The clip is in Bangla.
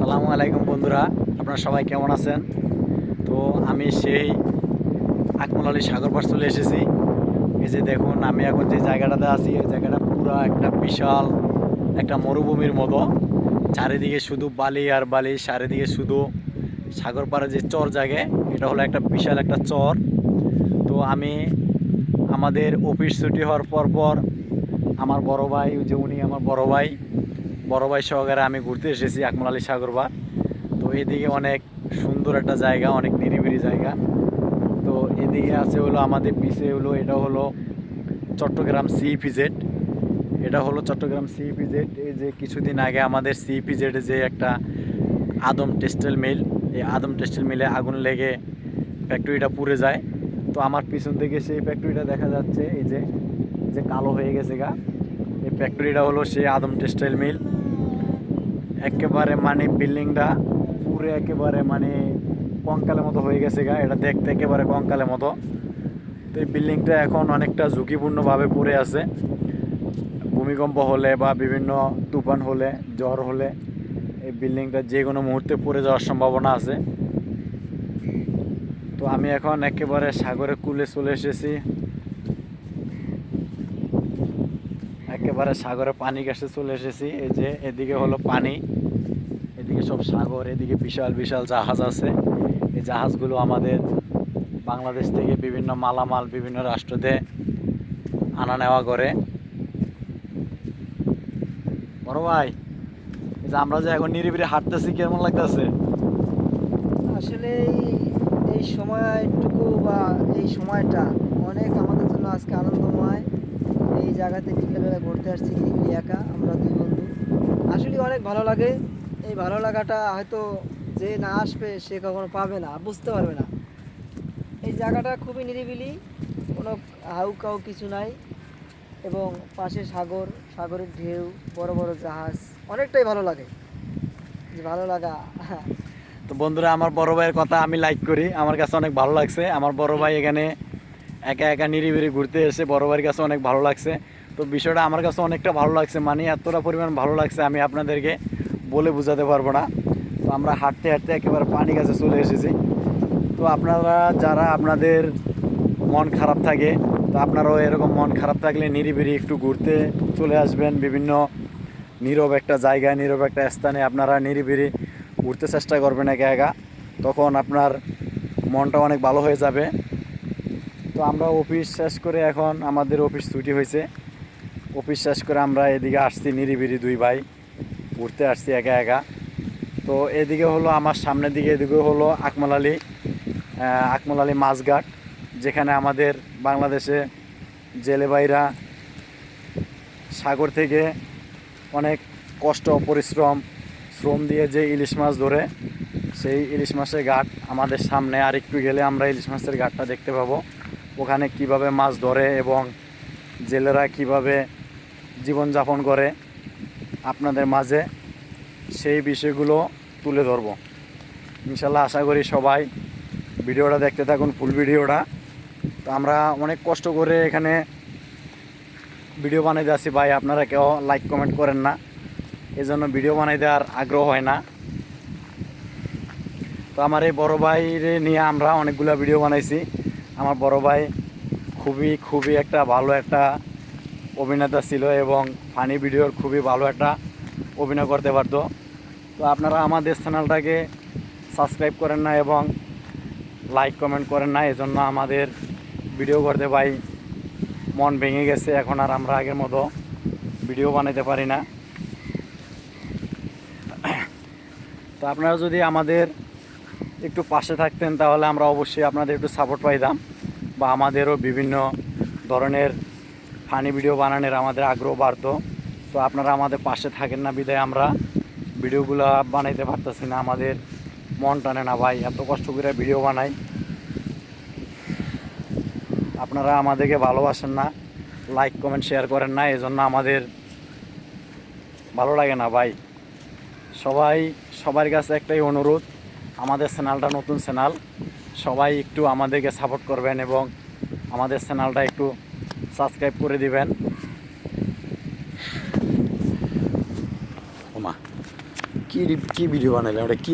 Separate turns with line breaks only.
আসসালামু আলাইকুম বন্ধুরা, আপনারা সবাই কেমন আছেন? তো আমি সেই আকমল আলী সাগর পাড় চলে এসেছি। এই যে দেখুন, আমি এখন যে জায়গাটাতে আছি, এই জায়গাটা পুরো একটা বিশাল একটা মরুভূমির মতো। চারিদিকে শুধু বালি আর বালি, চারিদিকে শুধু সাগর পাড়ে যে চর জাগে এটা হলো একটা বিশাল একটা চর। তো আমি আমাদের অফিস ছুটি হওয়ার পর পর আমার বড় ভাই, যে উনি আমার বড় ভাই বড় ভাই সহকারে আমি ঘুরতে এসেছি আকমল আলী সাগরবার তো এদিকে অনেক সুন্দর একটা জায়গা, অনেক নিরিবিলি জায়গা। তো এদিকে আছে হলো আমাদের পিছে হলো, এটা হলো চট্টগ্রাম সি পিজেড এটা হলো চট্টগ্রাম সি পিজেড এই যে কিছুদিন আগে আমাদের সি পিজেডে যে একটা আদম টেক্সটাইল মিল, এই আদম টেক্সটাইল মিলে আগুন লেগে ফ্যাক্টরিটা পুড়ে যায়। তো আমার পিছন থেকে সেই ফ্যাক্টরিটা দেখা যাচ্ছে, এই যে যে কালো হয়ে গেছে গা। এই ফ্যাক্টরিটা হলো সেই আদম টেক্সটাইল মিল। একেবারে মানে বিল্ডিংটা পুরো একেবারে মানে কঙ্কালের মতো হয়ে গেছে গা, এটা দেখতে একেবারে কঙ্কালের মতো। তো এই বিল্ডিংটা এখন অনেকটা ঝুঁকিপূর্ণভাবে পড়ে আছে। ভূমিকম্প হলে বা বিভিন্ন তুফান হলে, জ্বর হলে এই বিল্ডিংটা যে কোনো মুহূর্তে পড়ে যাওয়ার সম্ভাবনা আছে। তো আমি এখন একেবারে সাগরের কুলে চলে এসেছি। একেবারে সাগরে পানি কাছে চলে এসেছি। এই যে এদিকে হলো পানি, এদিকে সব সাগর, এদিকে বিশাল বিশাল জাহাজ আছে। এই জাহাজগুলো আমাদের বাংলাদেশ থেকে বিভিন্ন মালামাল, বিভিন্ন রাষ্ট্রতে আনা নেওয়া করে। বড় ভাই যে আমরা যে এখন নিরিবিলি হাঁটতেছি, কেমন লাগতেছে?
আসলে এই সময়টুকু বা এই সময়টা অনেক আমাদের জন্য আজকে আনন্দময়। এই জায়গাতে বিকেলবেলা ঘুরতে আসছি নিরিবিলি একা, আমরা দুই বন্ধু। আসলে অনেক ভালো লাগে। এই ভালো লাগাটা হয়তো যে না আসবে, সে কখনো পাবে না, বুঝতে পারবে না। এই জায়গাটা খুবই নিরিবিলি, কোনো হাউ কাউ কিছু নাই এবং পাশে সাগর, সাগরের ঢেউ, বড় বড় জাহাজ, অনেকটাই ভালো লাগে। যে ভালো লাগা।
তো বন্ধুরা, আমার বড় ভাইয়ের কথা আমি লাইক করি। আমার কাছে অনেক ভালো লাগছে। আমার বড় ভাই এখানে একা একা নিরিবিরি ঘুরতে এসে বড় ভাইয়ের কাছে অনেক ভালো লাগছে। তো বিষয়টা আমার কাছে অনেকটা ভালো লাগছে মানে এতটা পরিমাণ ভালো লাগছে আমি আপনাদেরকে বলে বোঝাতে পারব না। তো আমরা হাঁটতে হাঁটতে একেবারে পানি কাছে চলে এসেছি। তো আপনারা যারা আপনাদের মন খারাপ থাকে, তো আপনারাও এরকম মন খারাপ থাকলে নিরিবিরি একটু ঘুরতে চলে আসবেন। বিভিন্ন নীরব একটা জায়গায়, নীরব একটা স্থানে আপনারা নিরিবিরি ঘুরতে চেষ্টা করবেন একা একা। তখন আপনার মনটা অনেক ভালো হয়ে যাবে। তো আমরা অফিস শেষ করে এখন আমাদের অফিস ছুটি হয়েছে। অফিস শেষ করে আমরা এদিকে আসছি নিরিবিরি দুই ভাই। ঘুরতে আসছি একা একা। তো এদিকে হলো আমার সামনের দিকে এদিকে হলো আকমাল আলী। আকমল আলী মাছঘাট, যেখানে আমাদের বাংলাদেশে জেলে ভাইরা সাগর থেকে অনেক কষ্ট, পরিশ্রম, শ্রম দিয়ে যে ইলিশ মাছ ধরে, সেই ইলিশ মাছের ঘাট আমাদের সামনে। আর একটু গেলে আমরা ইলিশ মাছের ঘাটটা দেখতে পাবো। ওখানে কীভাবে মাছ ধরে এবং জেলেরা কীভাবে জীবনযাপন করে, আপনাদের মাঝে সেই বিষয়গুলো তুলে ধরবো। ইনশাল্লাহ আশা করি সবাই ভিডিওটা দেখতে থাকুন, ফুল ভিডিওটা। তো আমরা অনেক কষ্ট করে এখানে ভিডিও বানাইতে আসি ভাই, আপনারা কেউ লাইক কমেন্ট করেন না। এই জন্য ভিডিও বানাইতে আর আগ্রহ হয় না। তো আমার এই বড় ভাইরে নিয়ে আমরা অনেকগুলো ভিডিও বানাইছি। আমার বড় ভাই খুবই খুবই একটা ভালো একটা অভিনেতা ছিল এবং ফানি ভিডিওর খুবই ভালো একটা অভিনয় করতে পারতো। তো আপনারা আমাদের চ্যানেলটাকে সাবস্ক্রাইব করেন না এবং লাইক কমেন্ট করেন না, এজন্য আমাদের ভিডিও করতে ভাই মন ভেঙে গেছে। এখন আর আমরা আগের মতো ভিডিও বানাইতে পারি না। তো আপনারা যদি আমাদের একটু পাশে থাকতেন তাহলে আমরা অবশ্যই আপনাদের একটু সাপোর্ট পাইতাম। বা আমাদেরও বিভিন্ন ধরনের ফানি ভিডিও বানানোর আমাদের আগ্রহ বাড়তো। তো আপনারা আমাদের পাশে থাকেন না, বিদায়। আমরা ভিডিওগুলো বানাইতে পারতেছি না, আমাদের মন টানে না। ভাই, এত কষ্ট করে ভিডিও বানাই। আপনারা আমাদেরকে ভালোবাসেন না লাইক কমেন্ট শেয়ার করেন না, এজন্য আমাদের ভালো লাগে না, ভাই। সবাই, সবার কাছে একটাই অনুরোধ, আমাদের চ্যানেলটা নতুন চ্যানেল। সবাই একটু আমাদেরকে সাপোর্ট করবেন এবং আমাদের চ্যানেলটা একটু সাবস্ক্রাইব করে দিবেন। কি কি কি ভিডিও বানাইলাম? ওটা কি